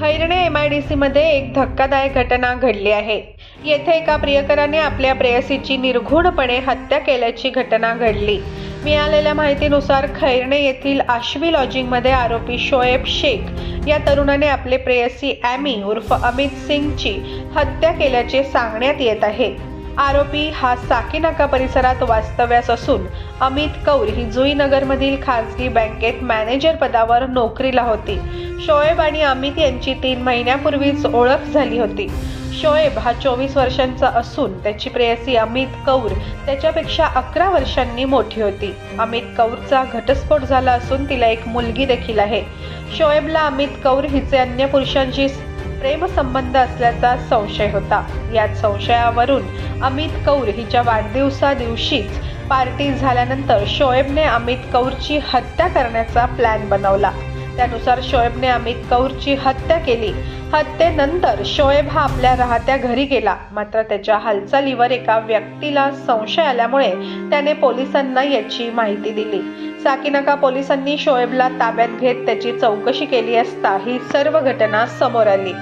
Khairane M I D सीमध्ये एक धक्कादायक घटना घडली आहे. येथे एका प्रियकराने आपल्या प्रेयसीची निर्घुणपणे हत्या केल्याची घटना घडली. मिळालेल्या माहितीनुसार खैरणे येथील आश्वी लॉजिंगमध्ये आरोपी शोएब शेख या तरुणाने आपले प्रेयसी ॲमी उर्फ अमित सिंगची हत्या केल्याचे सांगण्यात येत आहे. आरोपी हा साकीनाका परिसरात वास्तव्यास असून अमित कौर ही जुईनगरमधील खासगी बँकेत मॅनेजर पदावर नोकरीला होती. शोएब आणि अमित यांची तीन महिन्यापूर्वीच ओळख झाली होती. शोएब हा चोवीस वर्षांचा असून त्याची प्रेयसी अमित कौर त्याच्यापेक्षा अकरा वर्षांनी मोठी होती. अमित कौरचा घटस्फोट झाला असून तिला एक मुलगी देखील आहे. शोएबला अमित कौर हिचे अन्य पुरुषांशी प्रेमसंबंध असल्याचा संशय होता. याच संशयावरून अमित कौर हिच्या वाढदिवसा दिवशीच पार्टी झाल्यानंतर शोएबने अमित कौरची हत्या करण्याचा प्लॅन बनवला. त्यानुसार शोएबने अमित कौरची हत्या केली. हत्येनंतर शोएब हा आपल्या राहत्या घरी गेला. मात्र त्याच्या हालचालीवर एका व्यक्तीला संशय आल्यामुळे त्याने पोलिसांना याची माहिती दिली. साकीनाका पोलिसांनी शोएबला ताब्यात घेत त्याची चौकशी केली असता ही सर्व घटना समोर आली.